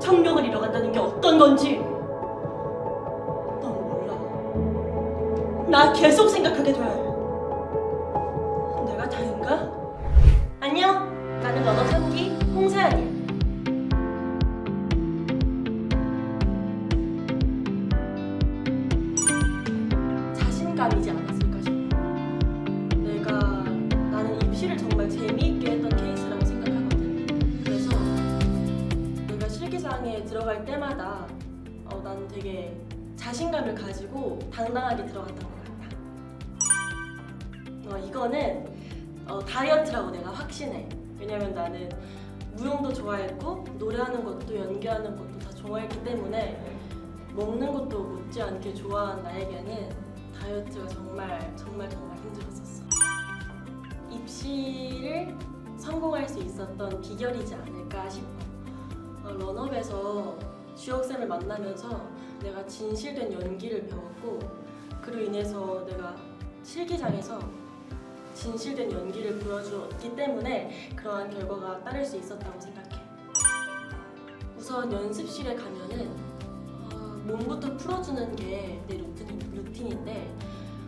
청력을 잃어간다는 게 어떤 건지 넌 몰라. 나 계속 생각하게 돼. 내가 다인가? 안녕. 나는 러너 3기 홍세연이야. 자신감이지 않았을까 싶어. 들어갈 때마다 어, 나는 되게 자신감을 가지고 당당하게 들어갔던 것 같아. 어, 이거는 어, 다이어트라고 내가 확신해. 왜냐면 나는 무용도 좋아했고 노래하는 것도 연기하는 것도 다 좋아했기 때문에 먹는 것도 못지않게 좋아하는 나에게는 다이어트가 정말 정말 정말 힘들었었어. 입시를 성공할 수 있었던 비결이지 않을까 싶어. 어, 런업에서 주혁쌤을 만나면서 내가 진실된 연기를 배웠고 그로 인해서 내가 실기장에서 진실된 연기를 보여주었기 때문에 그러한 결과가 따를 수 있었다고 생각해. 우선 연습실에 가면은 어, 몸부터 풀어주는 게 내 루틴, 루틴인데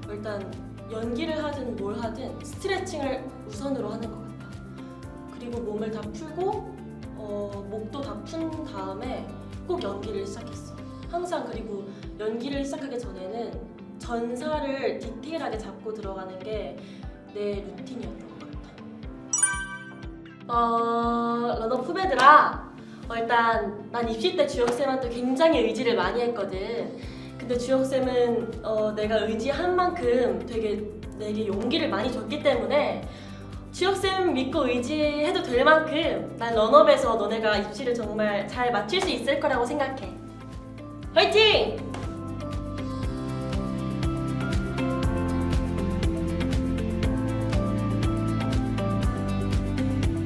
어, 일단 연기를 하든 뭘 하든 스트레칭을 우선으로 하는 것 같아. 그리고 몸을 다 풀고 어, 목도 다 푼 다음에 꼭 연기를 시작했어. 항상 그리고 연기를 시작하기 전에는 전사를 디테일하게 잡고 들어가는 게 내 루틴이었던 것 같아. 어, 러너 후배들아. 어, 일단 난 입시 때 주혁쌤한테 굉장히 의지를 많이 했거든. 근데 주혁쌤은 어, 내가 의지한 만큼 되게 내게 용기를 많이 줬기 때문에 주혁쌤 믿고 의지해도 될 만큼 난 런업에서 너네가 입시를 정말 잘 마칠 수 있을 거라고 생각해. 화이팅!